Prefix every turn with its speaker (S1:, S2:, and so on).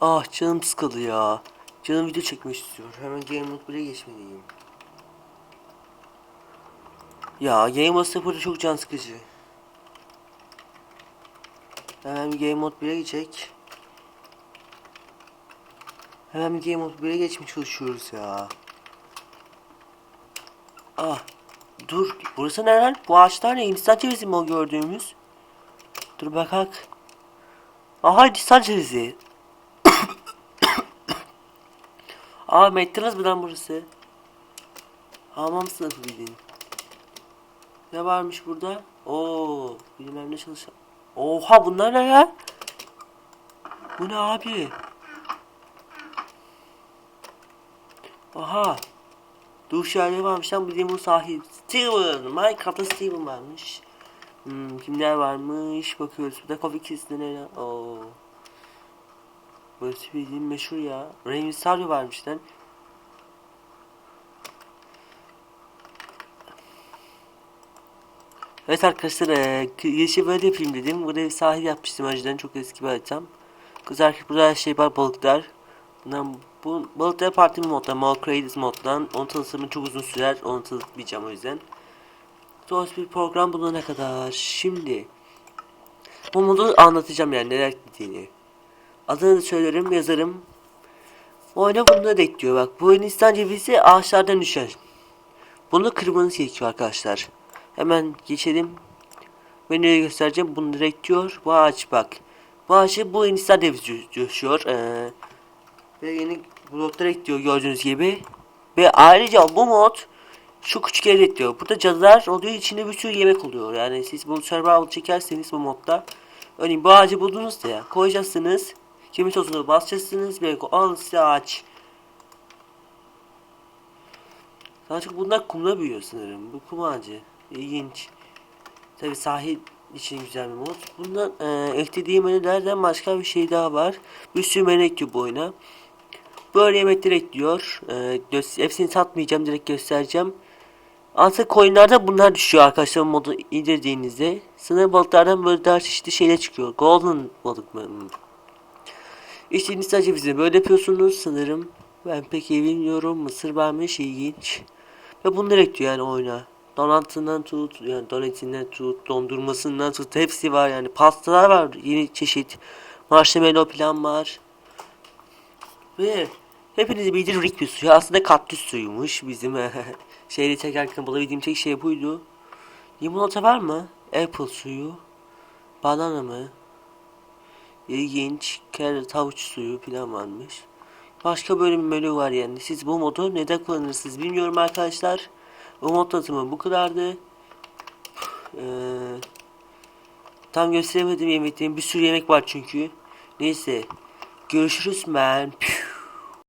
S1: Ah canım sıkıldı ya. Canım video çekmek istiyor. Hemen Game Mode 1'e geçmeliyim. Ya Game Mode 0'da çok can sıkıcı. Hemen Game Mode 1'e geçecek. Hemen Game Mode 1'e geçmeye çalışıyoruz ya. Ah. Dur. Burası nereden? Bu ağaçlar ne? Hindistan cevizi mi o gördüğümüz? Dur bakak. Aha Hindistan cevizi. Aa McDonald's mı lan burası? Hamam sınıfı bildiğin. Ne varmış burada? Oo, bilmem ne çalışan. Oha bunlar ne ya? Bu ne abi? Aha. Duş yerleri varmış lan bildiğim bu sahip. Steven. Minecraft'ta Steven varmış. Hmm, kimler varmış bakıyoruz. Burada Coffee Kiss'de ne lan? Oo. Burası bildiğim meşhur ya. Rey Mysterio varmış lan. Evet arkadaşlar eee girişi böyle yapayım dedim. Burada bir sahil yapmıştım önceden çok eski bir haritam. Kız erkek burada her şey var balıklar. Bundan bu balıklar parti moddan, More Creators moddan. Onu tanıtımı çok uzun sürer. Onu tanıtmayacağım o yüzden. Doğrusu bir program bulana kadar. Şimdi bu modu anlatacağım yani neler gittiğini. Adını söylerim, yazarım. Oyuna bunu da ekliyor bak. Bu Hindistan cevizi ağaçlardan düşer. Bunu kırmanız gerekiyor arkadaşlar. Hemen geçelim. Menüye göstereceğim. Bunu direkt diyor. Bu ağaç bak. Bu ağaçı bu Hindistan cevizi düşüyor. Ee, ve yeni bloklar ekliyor gördüğünüz gibi. Ve ayrıca bu mod şu küçük yer ekliyor. Burada cadılar oluyor. içinde bir sürü yemek oluyor. Yani siz bunu survival çekerseniz bu modda. Örneğin bu ağacı buldunuz ya. Koyacaksınız. Kemik tozunu basacaksınız ve al size ağaç. Sadece bunlar kumda büyüyor sanırım. Bu kum ağacı. İlginç. Tabi sahil için güzel bir mod. Bundan e, eklediğim menülerden başka bir şey daha var. Bir sürü menü ekliyor bu oyuna. Böyle yemekler ekliyor. E, hepsini satmayacağım. Direkt göstereceğim. Artık coinlerde bunlar düşüyor arkadaşlar modu indirdiğinizde. Sınır balıklardan böyle daha çeşitli şeyler çıkıyor. Golden balık mı? İşte Hindistan cevizini böyle yapıyorsunuz sanırım. Ben pek iyi bilmiyorum. Mısır varmış ilginç. Ve bunlar ekliyor yani oyuna. Donatından tut, yani donatinden tut, dondurmasından tut hepsi var yani. Pastalar var yeni çeşit. Marshmallow plan var. Ve hepiniz bildiğiniz Rick bir suyu aslında kaktüs suyumuş bizim şeyde çekerken bulabildiğim tek şey buydu. Limonata var mı? Apple suyu. Banana mı? İlginç. Carrot havuç suyu falan varmış. Başka böyle bir menü var yani. Siz bu modu neden kullanırsınız bilmiyorum arkadaşlar. Bu mod tanıtımı bu kadardı. Ee, tam gösteremedim yemeklerin bir sürü yemek var çünkü. Neyse. Görüşürüz men. Püh.